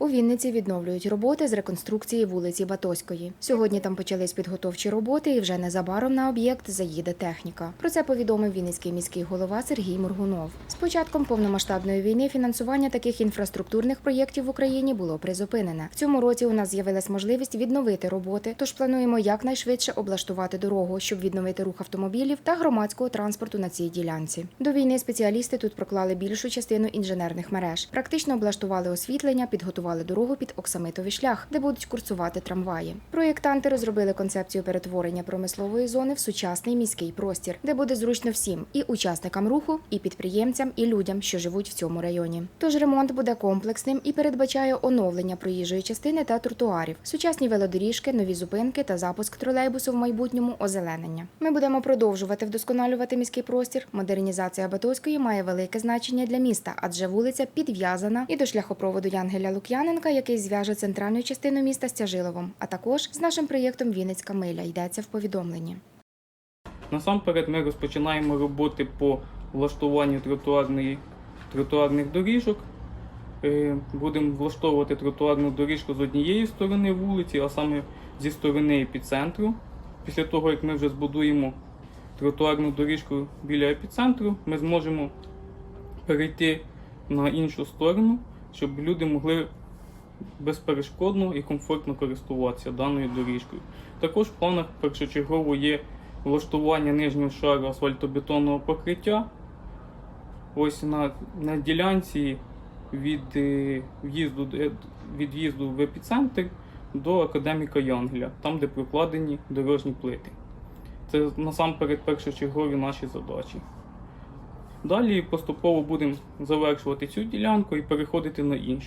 У Вінниці відновлюють роботи з реконструкції вулиці Батоської. Сьогодні там почались підготовчі роботи, і вже незабаром на об'єкт заїде техніка. Про це повідомив Вінницький міський голова Сергій Моргунов. З початком повномасштабної війни фінансування таких інфраструктурних проєктів в Україні було призупинене. В цьому році у нас з'явилась можливість відновити роботи, тож плануємо якнайшвидше облаштувати дорогу, щоб відновити рух автомобілів та громадського транспорту на цій ділянці. До війни спеціалісти тут проклали більшу частину інженерних мереж, практично облаштували освітлення, підготували дорогу під оксамитовий шлях, де будуть курсувати трамваї. Проєктанти розробили концепцію перетворення промислової зони в сучасний міський простір, де буде зручно всім і учасникам руху, і підприємцям, і людям, що живуть в цьому районі. Тож ремонт буде комплексним і передбачає оновлення проїжджої частини та тротуарів, сучасні велодоріжки, нові зупинки та запуск тролейбусу в майбутньому озеленення. Ми будемо продовжувати вдосконалювати міський простір. Модернізація Батовської має велике значення для міста, адже вулиця підв'язана і до шляхопроводу Янгеля Лук'яненка, який зв'яже центральну частину міста з Тяжиловом, а також з нашим проєктом Вінницька миля йдеться в повідомленні. Насамперед ми розпочинаємо роботи по влаштуванню тротуарної, тротуарних доріжок. Е, Будемо влаштовувати тротуарну доріжку з однієї сторони вулиці, а саме зі сторони епіцентру. Після того, як ми вже збудуємо тротуарну доріжку біля епіцентру, ми зможемо перейти на іншу сторону, щоб люди могли безперешкодно і комфортно користуватися даною доріжкою. Також в планах першочергово є влаштування нижнього шару асфальтобетонного покриття. Ось на, на ділянці від е, в'їзду від в'їзду в епіцентр до академіка Янгеля, там, де прокладені дорожні плити. Це насамперед першочергові наші задачі. Далі поступово будемо завершувати цю ділянку і переходити на іншу.